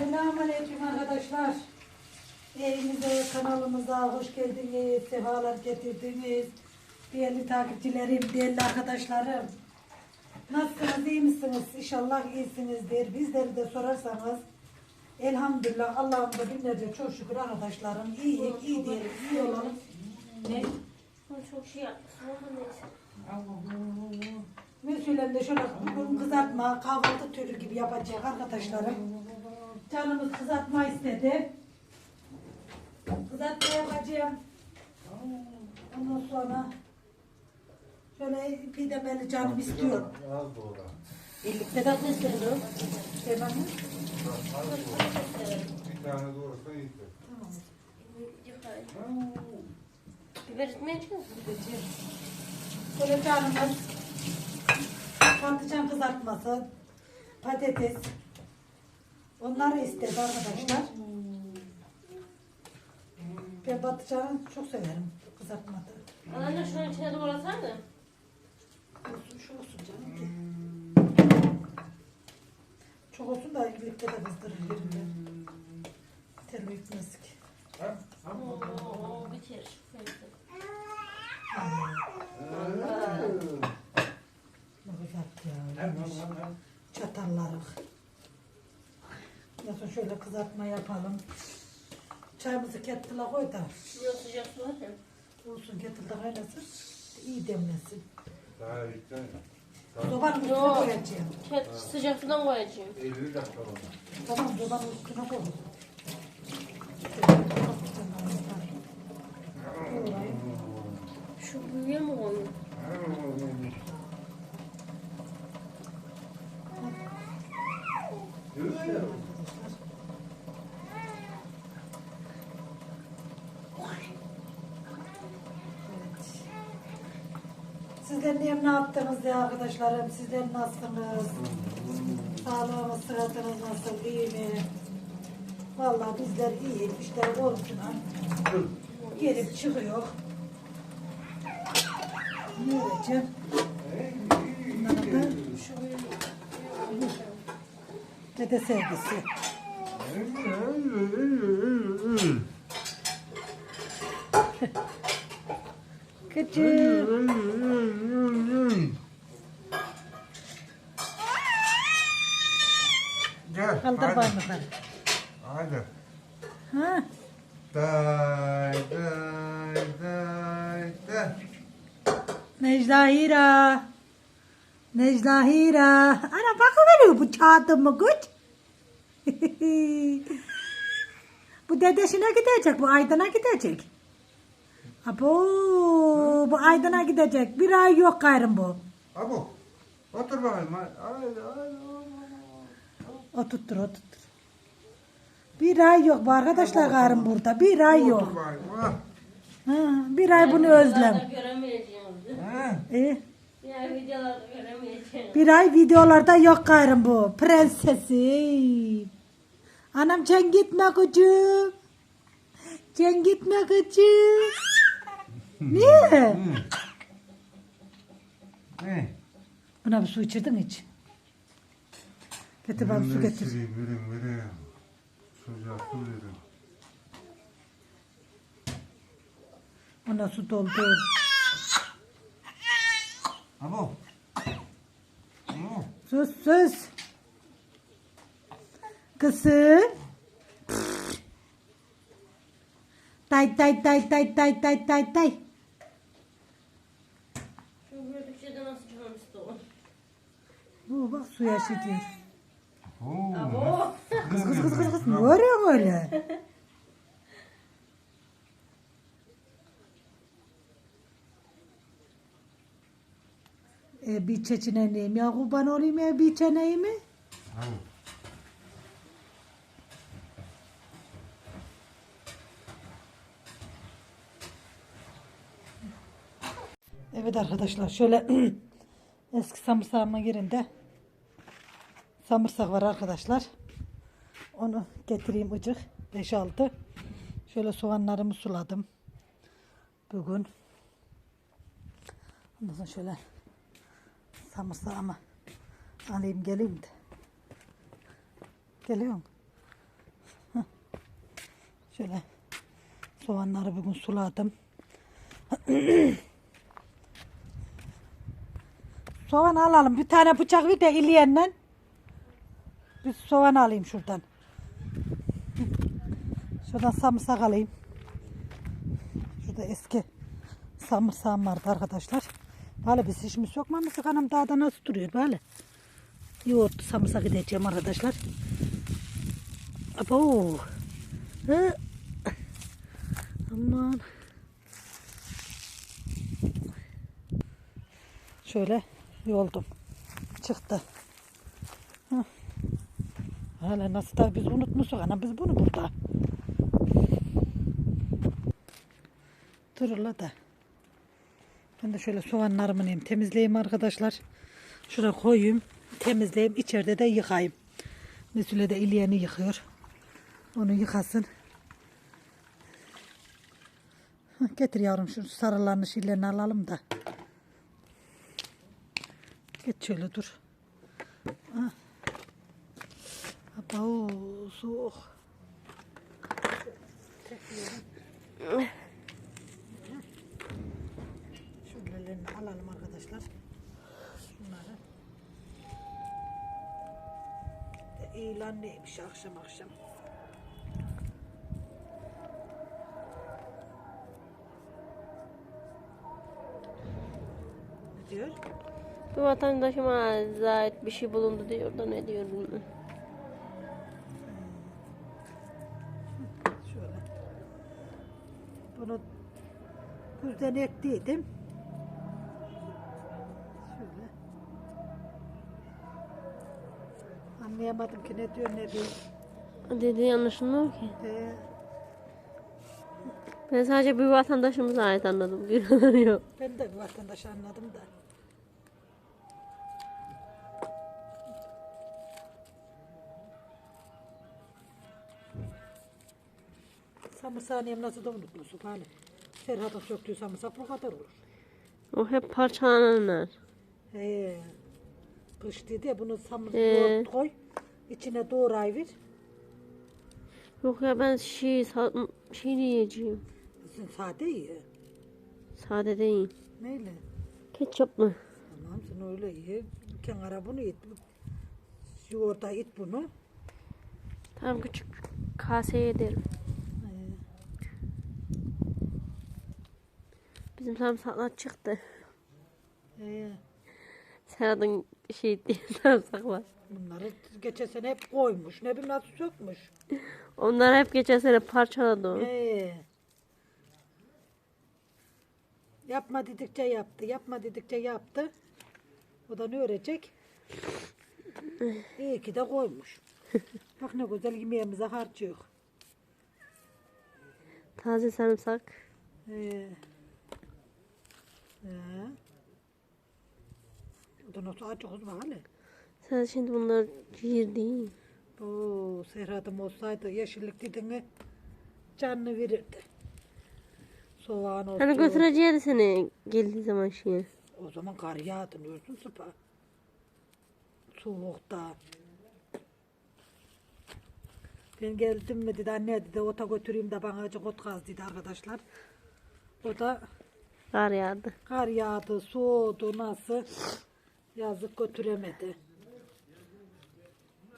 Selamünaleyküm arkadaşlar. Evimize, kanalımıza hoş geldiniz, sefalar getirdiniz. Değerli takipçilerim, değerli arkadaşlarım. Nasılsınız, iyi misiniz? İnşallah iyisinizdir. Bizleri de sorarsanız elhamdülillah Allah'ımıza binlerce çok şükür arkadaşlarım. İyi, iyi diyelim, iyi olalım. Ne? Çok şey yapmışsın ama neyse. Mensulemde şöyle bugün kızartma, kahvaltı türü gibi yapacak arkadaşlarım. Canımız kızartma istedi. Kızartma yapacağım. Ondan sonra şöyle pidemeli canım istiyor. Az doğru. Birlikte de mi? Az doğru. Bir tane doğursa yeter. Tamam. Biber etmeyecek misin? Gideceğim. Şöyle canımız patlıcan kızartması, patates. Onları istedi arkadaşlar. Ben patlıcanı çok severim kızartmada. Anne şunun içine doğrasana. Olsun şu olsun canım ki. Çok olsun da birlikte de kızdırır yerinde. Terli yutmaz ki. Ha? Ha? Oo, bitir. Ne güzel ya. Çatallarık. Şöyle kızartma yapalım. Çayımızı kettle'a koy da. Yok sıcak su var ya. Olsun kettle'da kaynasın. İyi demlesin. Daha işte. Sobanın üstüne Yok. koyacağım. Ket sıcak sudan koyacağım. 50 dakika ona. Tamam sobanın üstüne koy. Şu büyüyor mu onu? Sizler niye ne yaptınız ya arkadaşlarım? Sizler nasılsınız? Sağlığınız, sıhhatiniz nasıl? iyi mi? Vallahi bizler iyi. İşte korkuna gelip çıkıyor. Ne olacak? Bunlara da dede sevgisi. Küçük. Kaldır hadi. parmakları. Hadi. Ha? Day day day day. Necla Hira. Necla Hira. Ana bakıveriyor bu kağıdı mı güç? bu dedesine gidecek, bu Aydın'a gidecek. Abo, bu Aydın'a gidecek. Bir ay yok gayrım bu. Abu. Otur bakayım. Hadi. hadi. Oturttur, oturttur. Bir ay yok bu arkadaşlar gayrım burada. Bir ay yok. Ha. Bir ay bunu özlem. Ha. İyi. Göremeyeceğim. Bir ay videolarda yok gayrım bu. Prensesi. Anam sen gitme kocam. Sen gitme kocam. Niye? Buna bir su içirdin hiç. Getir bana su getir. Vereyim, vereyim, vereyim. Su vereyim. Ona su doldur. Abu. Abu. Sus sus. Kızım. Tay tay tay tay tay tay tay tay. Bu bak suya şey diyor. Oo. Kız kız kız kız kız. Ne arıyorsun öyle? E, bir çeçine neyim ya kurban olayım ya bir çeneyim mi? Evet arkadaşlar şöyle eski samırsağıma yerinde samırsak var arkadaşlar. Onu getireyim ıcık 5-6. Şöyle soğanlarımı suladım. Bugün. Ondan şöyle samırsağımı alayım geleyim de. Geliyorum. Şöyle soğanları bugün suladım. soğan alalım. Bir tane bıçak bir de iliyenle. Bir soğan alayım şuradan. Şuradan samırsak alayım. Şurada eski samırsağım vardı arkadaşlar. Böyle biz hiç mi sokmamıştık anam dağda nasıl duruyor böyle. Yoğurtlu samırsak edeceğim arkadaşlar. Abo. Aman. Şöyle yoldum. Çıktı. Hı. Hala nasıl da biz unutmuşuz ana biz bunu burada. Dururla da. Ben de şöyle soğanlarımı neyim temizleyeyim arkadaşlar. Şuraya koyayım. Temizleyeyim. içeride de yıkayayım. Mesule de iliyeni yıkıyor. Onu yıkasın. Getir yavrum şu sarılarını şillerini alalım da. Geç şöyle dur. Ah. Soğuk. Şöylelerini alalım arkadaşlar. Şunları. İlan neymiş akşam akşam. Ne diyor? Bir vatandaşıma ait bir şey bulundu diyor da ne diyor bilmiyorum. Şöyle. Bunu gözden ettiydim. Şöyle. Anlayamadım ki ne diyor ne diyor. Dediği anlaşılmıyor ki. Ee, Ben sadece bir vatandaşımıza ait anladım. Bir yok. ben de bir vatandaş anladım da. Samırsağın yem nasıl da unutmuşsun hani. Serhat'ın söktüğü samırsak bu kadar olur. O hep parçalananlar. He. Kış dedi ya bunu Ee. yoğurt koy. içine doğrayı ver. Yok ya ben şey, sa- şey yiyeceğim. Sen sade ye. Sade değil. Neyle? Ketçaplı. Tamam sen öyle ye. Kenara bunu it. Yoğurda it bunu. Tam küçük kaseye ederim. He. Bizim sarımsaklar çıktı. He. Serhat'ın şey diye sarımsaklar. Bunları geçen sene hep koymuş. Ne bileyim nasıl sökmüş. Onlar hep geçen sene parçaladı o. He. Yapma dedikçe yaptı. Yapma dedikçe yaptı. O da ne öğrenecek? İyi ki de koymuş. Bak ne güzel yemeğimize harcıyor. Taze sarımsak. He. He. Acı kız bak hele. Sen şimdi bunlar girdin. Oo, Serhat'ım olsaydı yeşillik dediğini canını verirdi. Soğan olsun. Hani götüreceğiydi seni geldiği zaman şeye. O zaman kar yağdı görsün sıpa. Soğukta. Ben geldim mi dedi anne dedi ota götüreyim de bana acık ot kaz dedi arkadaşlar. O da Kar yağdı. kar yağdı, soğudu nasıl yazık götüremedi.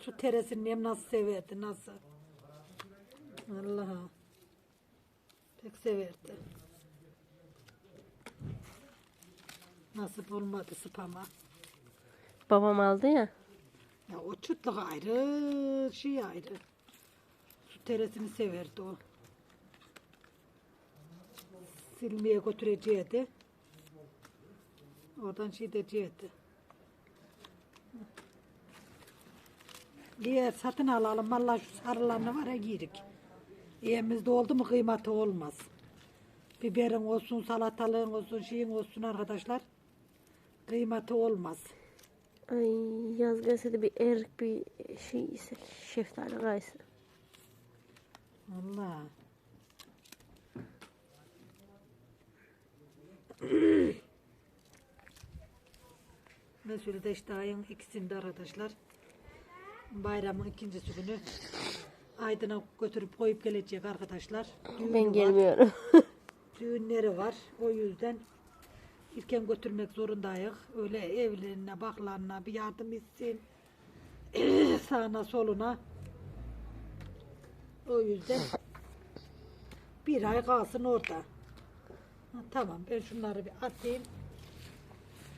Şu teresini hem nasıl severdi nasıl. Allah'a. Pek severdi. Nasip olmadı sıpama. Babam aldı ya. Ya o çıtlık ayrı, şey ayrı. Su teresini severdi o. Silmeye götüreceğiydi. Oradan şey edeceğiydi. Diye satın alalım. Vallahi şu sarılarını var ya giyirik. Evimizde oldu mu kıymeti olmaz. Biberin olsun, salatalığın olsun, şeyin olsun arkadaşlar. Kıymeti olmaz. Ay yaz gelse de bir erik bir şey ise şeftali kayısı. Allah. Mesulü de işte ayın ikisinde arkadaşlar. Bayramın ikincisi günü Aydın'a götürüp koyup gelecek arkadaşlar. Düğünü Ben var, gelmiyorum. Düğünleri var. O yüzden ilken götürmek zorundayız. Öyle evlerine, baklarına bir yardım etsin. Sağına, soluna. O yüzden bir ay kalsın orada. Ha, tamam ben şunları bir atayım.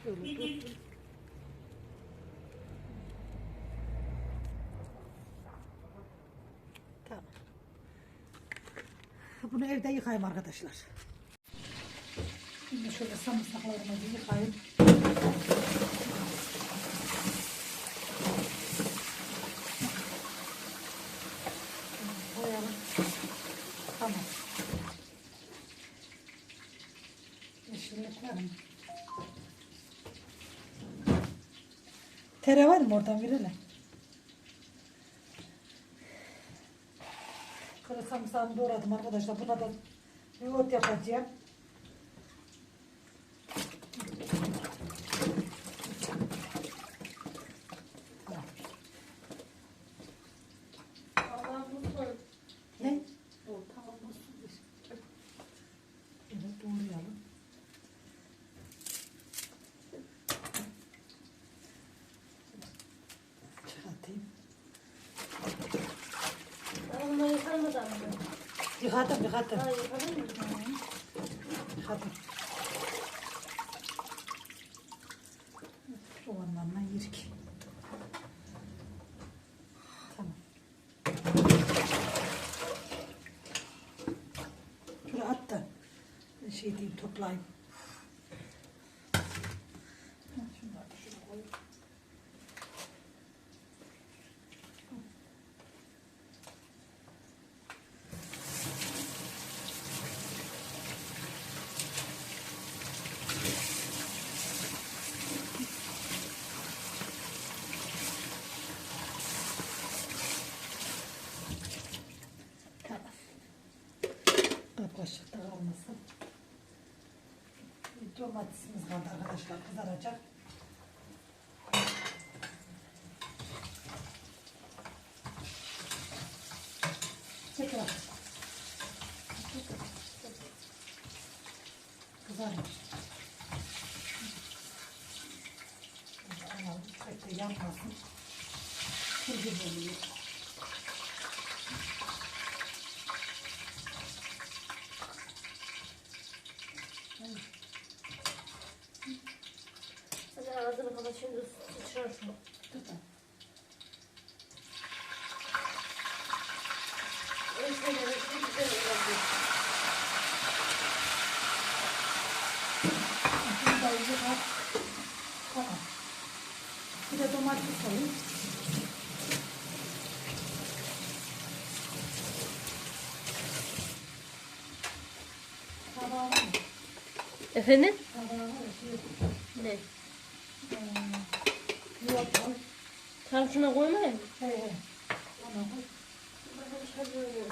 Şöyle dur. Tamam. Bunu evde yıkayayım arkadaşlar. Şimdi şöyle sarımsaklarımı bir yıkayayım. Koyalım. Tamam. Yeşillik var mı? Tere var mı oradan verelim? Şöyle sarımsağımı doğradım arkadaşlar. Buna da yoğurt yapacağım. Ne? O tamam olsun. Evet doğrayalım. Çıkartayım. Ama yıkanmadan mı? Yıkadım yıkadım. Ha, yıkadın mı? Yıkadım. Soğanlarla yirki. Tamam. Şuraya at da şey diyeyim toplayayım. Ha, Şunları da şuraya koyayım. Tamam. Kapkaşık da kalmasın. Bir Domatesimiz kaldı arkadaşlar kızaracak. Tekrar. Kızarmış. Alalım. De yanmasın. Kırgın oluyor. Hadi ağzını kapat şimdi sıçrar şunu. Tutun. En şeyleri bir güzel olabilir. Bunu da yıkat. Tamam. Bir de domates var mı? Efendim? Şey, Ne? eee, Yok koymayayım mı? He. Ona koy. Bakın şöyle oluyor.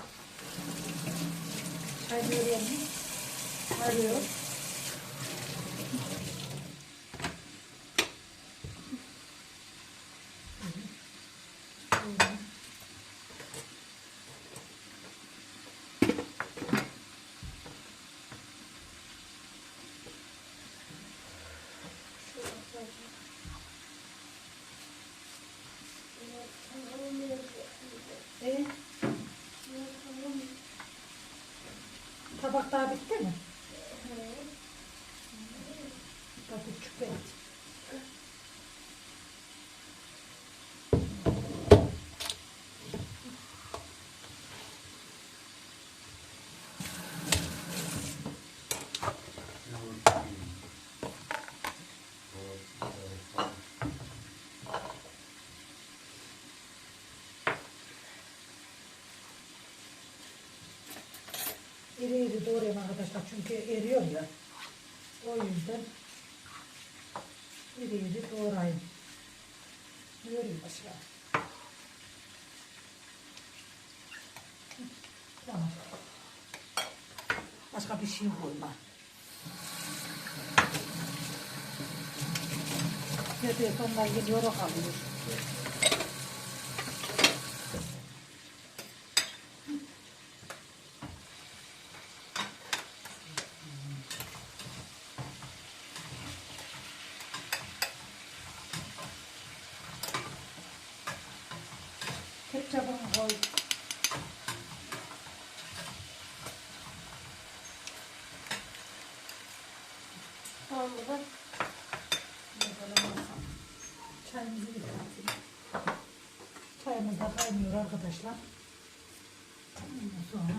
Çay daha bitti mi? Bak küçük evet. İri iri doğrayayım arkadaşlar çünkü eriyor ya. O yüzden iri iri doğrayayım. Görüyor başka. Tamam. Başka bir şey koyma. Diyor onlar geliyor kalıyor. Ketçapını koy. Tamam burada. Çayımızı bir atayım. Çayımız da kaynıyor arkadaşlar. Ondan sonra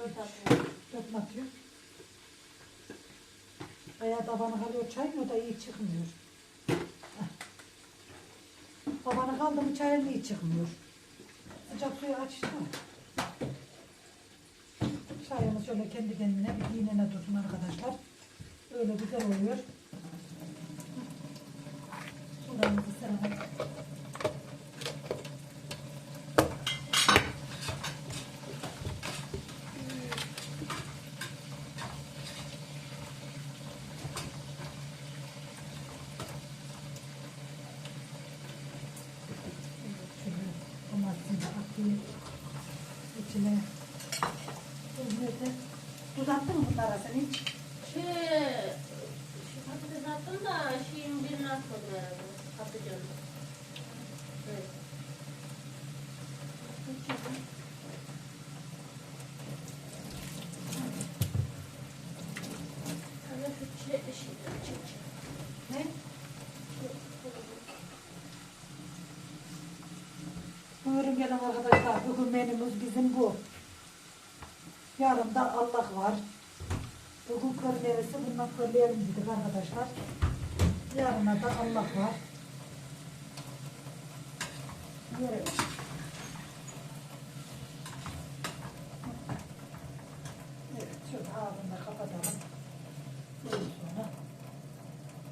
Dört atıyor. Dört atıyor. Tabanı kalıyor çay o da iyi çıkmıyor. Tabanı kaldı mı çayın iyi çıkmıyor. Sıcak suyu açtı mı? Çayımız şöyle kendi kendine bir dinene dursun arkadaşlar. Öyle güzel oluyor. Sularımızı serelim. Şöyle domatesini de atayım. İçine tuz nerede? Tuz attın mı bunlara sen hiç? Şey, şu patates attım da şeyin birini atmadım herhalde. Atacağım. Evet. Anne şu şey, şey, şey, Ne? Buyurun gelin arkadaşlar. Bugün menümüz bizim bu. Yarın da Allah var. Bugün körlerisi bundan körleyelim dedik arkadaşlar. Yarına da Allah var. Görelim. Evet, şöyle ağzını kapatalım. Sonra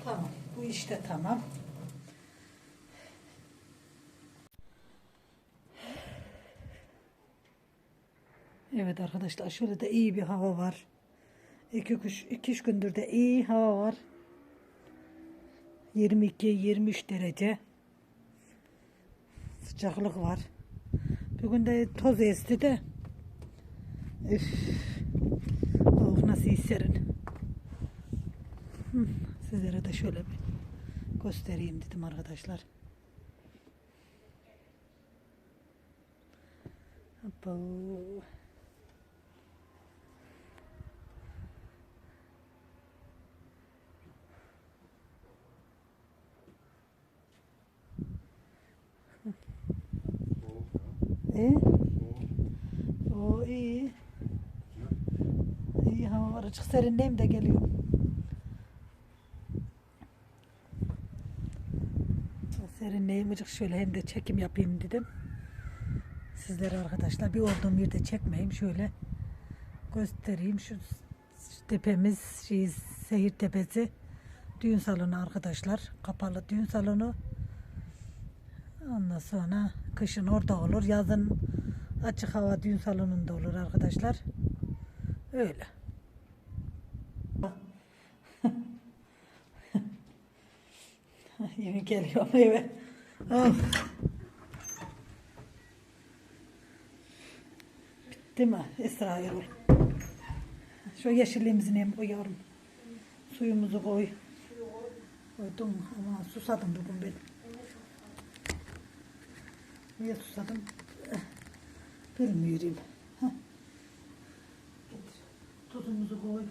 tamam. Bu işte tamam. Evet arkadaşlar şöyle de iyi bir hava var. İki, üç, iki üç gündür de iyi hava var. 22-23 derece. Sıcaklık var. Bugün de toz esti de. Üf. Oh nasıl iyi serin. Hı, Sizlere de şöyle bir göstereyim dedim arkadaşlar. Hoppa. E? O iyi. İyi hava var. Açık serinliğim de geliyor. Serinliğim açık şöyle hem de çekim yapayım dedim. Sizlere arkadaşlar bir olduğum yerde çekmeyeyim. Şöyle göstereyim. Şu tepemiz şey, seyir tepesi. Düğün salonu arkadaşlar. Kapalı düğün salonu. Ondan sonra kışın orada olur. Yazın açık hava düğün salonunda olur arkadaşlar. Öyle. Yeni geliyorum eve. Bitti mi Esra Erol? Şu yeşilliğimizi nem koyuyorum. Suyumuzu koy. Koydum ama susadım bugün ben. Niye susadım? Bilmiyorum. Heh. Tuzumuzu koy.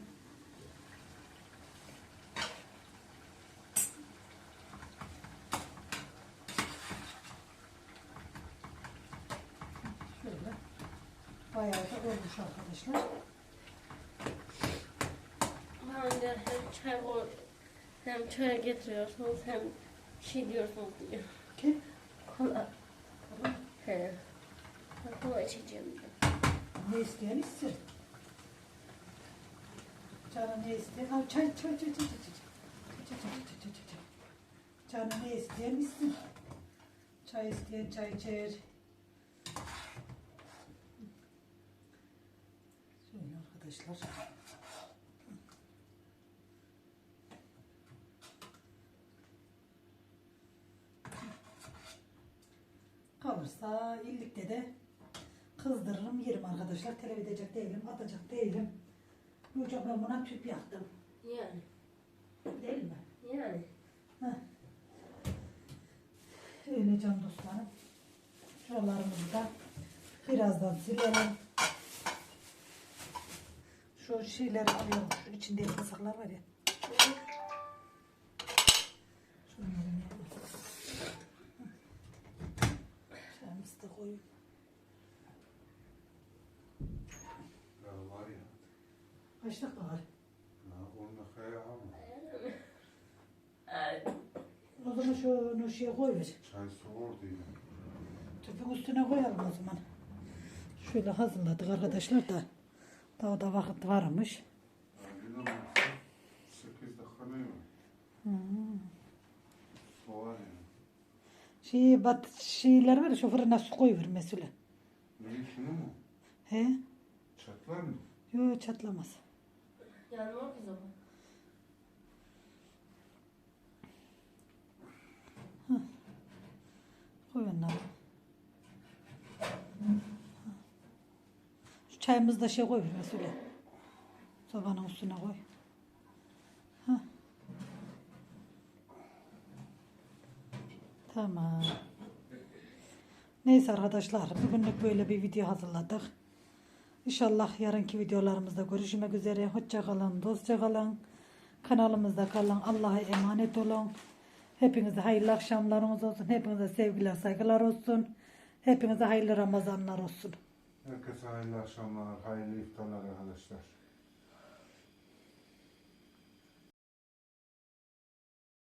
Şöyle. Bayağı da olmuş arkadaşlar. De hem çay koy, hem çay getiriyorsunuz hem şey diyorsunuz diyor. Ki Kola. He. Kola içeceğim ne isteyen ister. Canı ne isteyen? Ha, çay, çay, çay, çay, çay, çay. Çay, çay, çay, çay, çay, çay. Canı ne isteyen ister. Çay isteyen çay içer. Şöyle arkadaşlar. Kalırsa illikte de kızdırırım yerim arkadaşlar. Telef edecek değilim, atacak değilim. Yoksa ben buna tüp yaktım. Yani. Değil mi? Yani. Öyle can dostlarım. Şuralarımızı da birazdan silelim. Şu şeyleri koyalım. Şu içinde yasaklar var ya. Şunları koyayım. Ya var ya. Kaç dakika var? Ya on dakikaya alma. O zaman şunu şeye koyver. Çay soğur değil. Tüpün üstüne koyalım o zaman. Şöyle hazırladık arkadaşlar da. Daha da vakit varmış. Ya bir de sekiz dakika ne var? Hmm. Soğar yani. Şey, bat, şeyler var ya şu fırına su koyuver mesela. Ne şunu mu? He? Çatlar mı? Yok çatlamaz. Yanmıyor ki zaman. Koy onları. Şu çayımızı da şey koy mesela. Sobanın üstüne koy. Hah. Tamam. Neyse arkadaşlar bugünlük böyle bir video hazırladık. İnşallah yarınki videolarımızda görüşmek üzere. Hoşça kalın, dostça kalın. Kanalımızda kalın. Allah'a emanet olun. Hepinize hayırlı akşamlarınız olsun. Hepinize sevgiler, saygılar olsun. Hepinize hayırlı Ramazanlar olsun. Herkese hayırlı akşamlar, hayırlı iftarlar arkadaşlar.